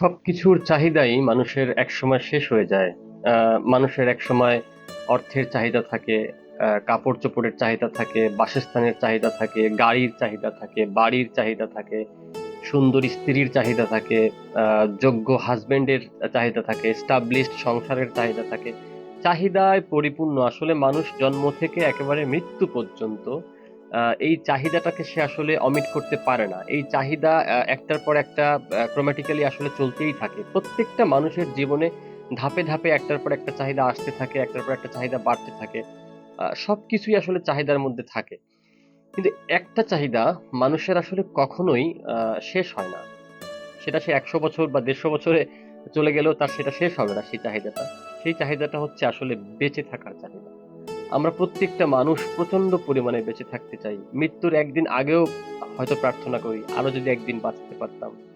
সবকিছুর চাহিদাই মানুষের একসময় শেষ হয়ে যায়। মানুষের একসময় অর্থের চাহিদা থাকে কাপড় চোপড়ের চাহিদা থাকে, বাসস্থানের চাহিদা থাকে, গাড়ির চাহিদা থাকে, বাড়ির চাহিদা থাকে, সুন্দর স্ত্রীর চাহিদা থাকে যোগ্য হাজবেন্ডের চাহিদা থাকে স্টাবলিশড সংসারের চাহিদা থাকে। চাহিদায় পরিপূর্ণ। আসলে মানুষ জন্ম থেকে একেবারে মৃত্যু পর্যন্ত এই চাহিদাটাকে সে আসলে অমিট করতে পারে না। এই চাহিদা একটার পর একটা ক্রোমেটিক্যালি আসলে চলতেই থাকে। প্রত্যেকটা মানুষের জীবনে ধাপে ধাপে একটার পর একটা চাহিদা আসতে থাকে একটার পর একটা চাহিদা বাড়তে থাকে। আহ, সবকিছুই আসলে চাহিদার মধ্যে থাকে। কিন্তু একটা চাহিদা মানুষের আসলে কখনোই শেষ হয় না। সেটা সে একশো বছর বা দেড়শো বছরে চলে গেলেও তার সেটা শেষ হবে না সেই চাহিদাটা। সেই চাহিদাটা হচ্ছে আসলে বেঁচে থাকার চাহিদা। আমরা প্রত্যেকটা মানুষ প্রচণ্ড পরিমাণে বেঁচে থাকতে চাই। মৃত্যুর একদিন আগেও হয়তো প্রার্থনা করি আরও যদি একদিন বাঁচতে পারতাম।